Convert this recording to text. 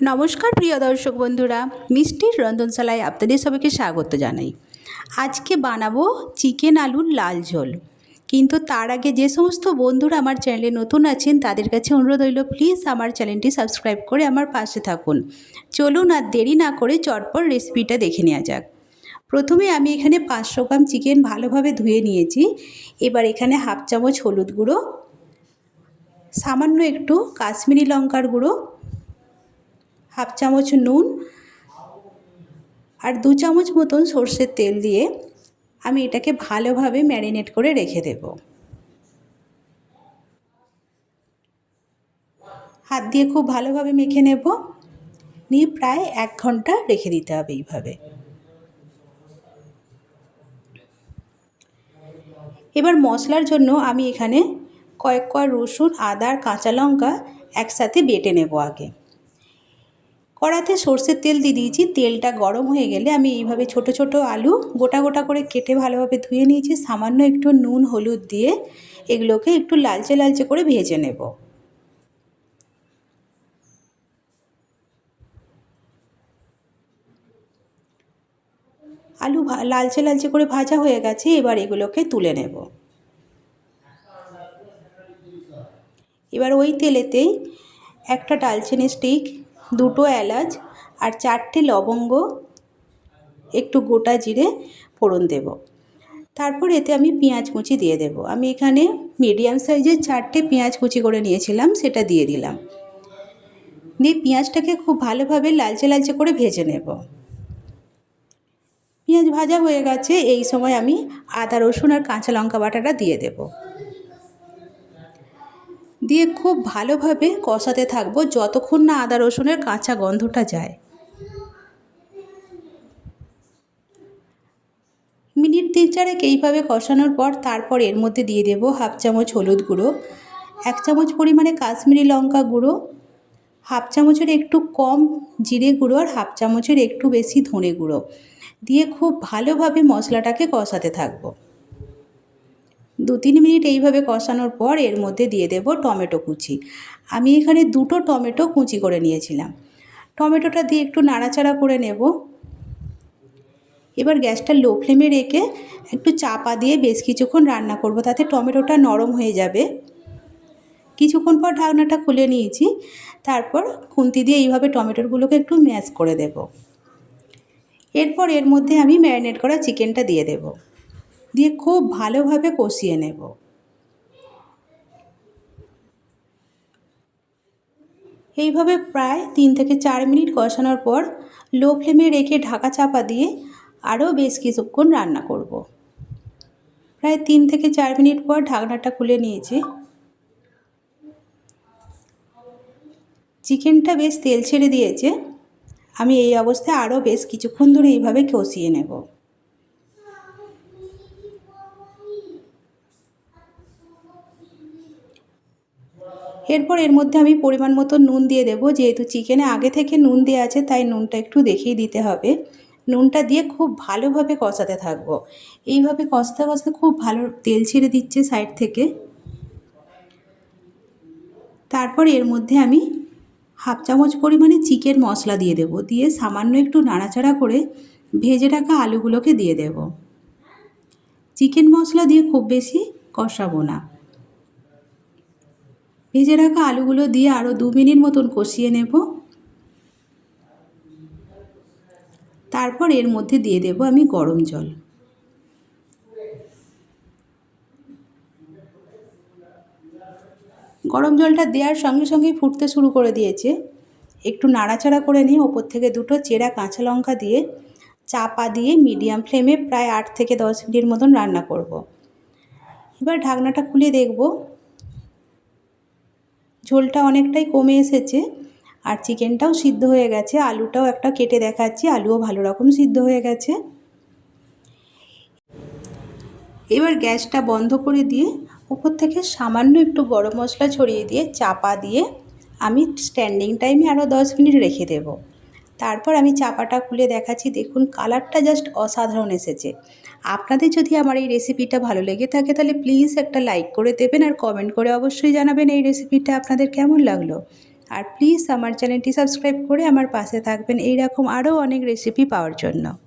নমস্কার প্রিয় দর্শক বন্ধুরা, মিষ্টির রন্ধনশালায় আপনাদের সবাইকে স্বাগত জানাই। আজকে বানাবো চিকেন আলুর লাল ঝোল। কিন্তু তার আগে যে সমস্ত বন্ধুরা আমার চ্যানেলে নতুন আছেন, তাদের কাছে অনুরোধ রইল, প্লিজ আমার চ্যানেলটি সাবস্ক্রাইব করে আমার পাশে থাকুন। চলুন আর দেরি না করে চটপট রেসিপিটা দেখে নেওয়া যাক। প্রথমে আমি এখানে পাঁচশো গ্রাম চিকেন ভালোভাবে ধুয়ে নিয়েছি। এবার এখানে হাফ চামচ হলুদ গুঁড়ো, সামান্য একটু কাশ্মীরি লঙ্কার গুঁড়ো হাফ চামচ নুন আর দু চামচ মতন সর্ষের তেল দিয়ে আমি এটাকে ভালোভাবে ম্যারিনেট করে রেখে দেব। হাত দিয়ে খুব ভালোভাবে মেখে নেব। নিয়ে প্রায় এক ঘণ্টা রেখে দিতে হবে এইভাবে। এবার মশলার জন্য আমি এখানে কয়েক কয়েক রসুন, আদা আর কাঁচা লঙ্কা একসাথে বেটে নেব আগে। কড়াতে সর্ষের তেল দিয়ে দিয়েছি। তেলটা গরম হয়ে গেলে আমি এইভাবে ছোট ছোট আলু গোটা গোটা করে কেটে ভালোভাবে ধুয়ে নিয়েছি। সামান্য একটু নুন, হলুদ দিয়ে এগুলোকে একটু লালচে লালচে করে ভেজে নেব। আলু লালচে লালচে করে ভাজা হয়ে গেছে, এবার এগুলোকে তুলে নেব। এবার ওই তেলেতেই একটা ডালচিনি স্টিক দুটো এলাচ আর চারটে লবঙ্গ, একটু গোটা জিরে ফোড়ন দেব। তারপর এতে আমি পেঁয়াজ কুচি দিয়ে দেব। আমি এখানে মিডিয়াম সাইজের চারটে পেঁয়াজ কুচি করে নিয়েছিলাম, সেটা দিয়ে দিলাম। দিয়ে পেঁয়াজটাকে খুব ভালোভাবে লালচে লালচে করে ভেজে নেব। পেঁয়াজ ভাজা হয়ে গেছে, এই সময় আমি আদা রসুন আর কাঁচা লঙ্কা বাটাটা দিয়ে দেবো। দিয়ে খুব ভালোভাবে কষাতে থাকব যতক্ষণ না আদা রসুনের কাঁচা গন্ধটা যায়। মিনিট তিন চারেক এইভাবে কষানোর পর তারপর এর মধ্যে দিয়ে দেব হাফ চামচ হলুদ গুঁড়ো, এক চামচ পরিমাণে কাশ্মীরি লঙ্কা গুঁড়ো, হাফ চামচের একটু কম জিরে গুঁড়ো আর হাফ চামচের একটু বেশি ধনে গুঁড়ো। দিয়ে খুব ভালোভাবে মশলাটাকে কষাতে থাকব। দু তিন মিনিট এইভাবে কষানোর পর এর মধ্যে দিয়ে দেব টমেটো কুচি। আমি এখানে দুটো টমেটো কুচি করে নিয়েছিলাম। টমেটোটা দিয়ে একটু নাড়াচাড়া করে নেব। এবার গ্যাসটা লো ফ্লেমে রেখে একটু চাপা দিয়ে বেশ কিছুক্ষণ রান্না করব তাতে টমেটোটা নরম হয়ে যাবে। কিছুক্ষণ পর ঢাকনাটা খুলে নিয়েছি। তারপর খুন্তি দিয়ে এইভাবে টমেটোগুলোকে একটু ম্যাশ করে দেব। এরপর এর মধ্যে আমি ম্যারিনেট করা চিকেনটা দিয়ে দেবো। দিয়ে খুব ভালোভাবে কষিয়ে নেব। এইভাবে প্রায় তিন থেকে চার মিনিট কষানোর পর লো ফ্লেমে রেখে ঢাকা চাপা দিয়ে আরও বেশ কিছুক্ষণ রান্না করব। প্রায় তিন থেকে চার মিনিট পর ঢাকনাটা খুলে নিয়েছি। চিকেনটা বেশ তেল ছেড়ে দিয়েছে। আমি এই অবস্থায় আরও বেশ কিছুক্ষণ ধরে এইভাবে কষিয়ে নেব। এরপর এর মধ্যে আমি পরিমাণ মতো নুন দিয়ে দেবো। যেহেতু চিকেনে আগে থেকে নুন দেওয়া আছে, তাই নুনটা একটু দেখেই দিতে হবে। নুনটা দিয়ে খুব ভালোভাবে কষাতে থাকব। এইভাবে কষতে কষতে খুব ভালো তেল ছেড়ে দিচ্ছে সাইড থেকে। তারপর এর মধ্যে আমি হাফ চামচ পরিমাণে চিকেন মশলা দিয়ে দেব। দিয়ে সামান্য একটু নাড়াচাড়া করে ভেজে রাখা আলুগুলোকে দিয়ে দেব। চিকেন মশলা দিয়ে খুব বেশি কষাবো না। ভেজে রাখা আলুগুলো দিয়ে আরও দু মিনিট মতন কষিয়ে নেব। তারপর এর মধ্যে দিয়ে দেব আমি গরম জল। গরম জলটা দেওয়ার সঙ্গে সঙ্গেই ফুটতে শুরু করে দিয়েছে। একটু নাড়াচাড়া করে নিয়ে ওপর থেকে দুটো চেরা কাঁচা লঙ্কা দিয়ে চাপা দিয়ে মিডিয়াম ফ্লেমে প্রায় আট থেকে দশ মিনিট মতন রান্না করব। এবার ঢাকনাটা খুলে দেখব। ঝোলটা অনেকটাই কমে এসেছে আর চিকেনটাও সিদ্ধ হয়ে গেছে, আলুটাও একটা কেটে দেখাচ্ছি, আলুও ভালো রকম সিদ্ধ হয়ে গেছে। এবার গ্যাসটা বন্ধ করে দিয়ে উপর থেকে সামান্য একটু গরম মশলা ছড়িয়ে দিয়ে চাপা দিয়ে আমি স্ট্যান্ডিং টাইমে আরও দশ মিনিট রেখে দেব। তারপর আমি চাপাটা খুলে দেখাচ্ছি। দেখুন, কালারটা জাস্ট অসাধারণ এসেছে। আপনাদের যদি আমার এই রেসিপিটা ভালো লেগে থাকে, তাহলে প্লিজ একটা লাইক করে দেবেন আর কমেন্ট করে অবশ্যই জানাবেন এই রেসিপিটা আপনাদের কেমন লাগল। আর প্লিজ আমার চ্যানেলটি সাবস্ক্রাইব করে আমার পাশে থাকবেন। এইরকম আরও অনেক রেসিপি পাওয়ার জন্য।